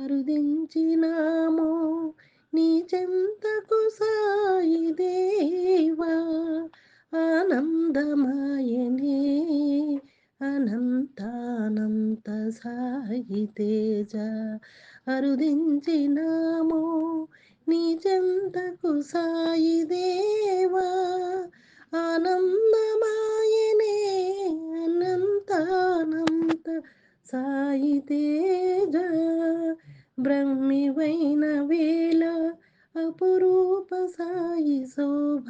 అరుదించినాము నీ చెంతకు సాయి దేవా ఆనందమాయనే అనంతానంత సాయి తేజ. అరుదించినాము నీ చెంతకు సాయి దేవా ఆనందమాయనే అనంతానంత సాయి తేజ. బ్రహ్మివైన వేళ అపురూప సాయి శోభ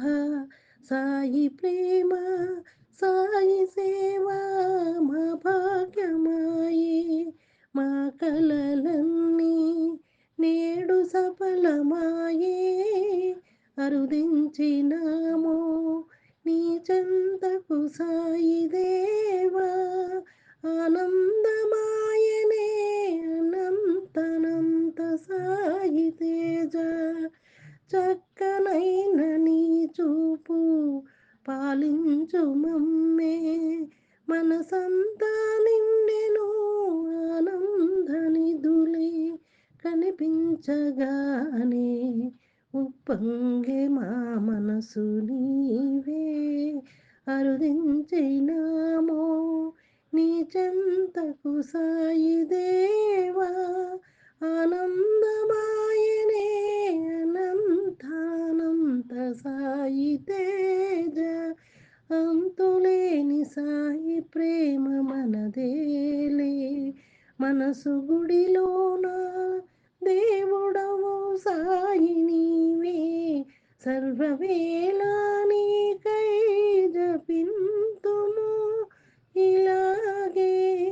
సాయి ప్రేమ సాయి సేవా మా భాగ్యమాయే మా కలలన్నీ నేడు సఫలమాయే. అరుదించినాము నీ చెంతకు సాయి దేవా సాయి తేజ చక్కనైన నీ చూపు పాలించు మమ్మే. మనసంతా నిండెను ఆనంద నిధులే కనిపించగానే ఉప్పొంగే మా మనసు నీవే. అరుదించినామో నీ చెంతకు సాయిదే. అంతులేని సాయి ప్రేమ మనదేలే. మనసు గుడిలోన దేవుడవు సాయి నీవే. సర్వవేళ నీకై జపింతుము. ఇలాగే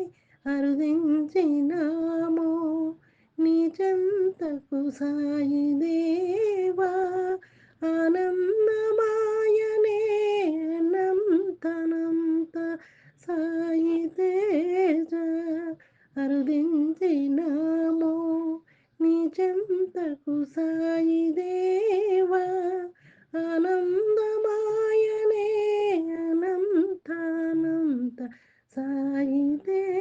అరుదించినాము. నీ చెంతకు సాయి దేవా. ఆనందమా తేజ అరుదించినామో నీ చెంతకు సాయి దేవా ఆనందమాయనే అనంతానంత సాయి దేవ.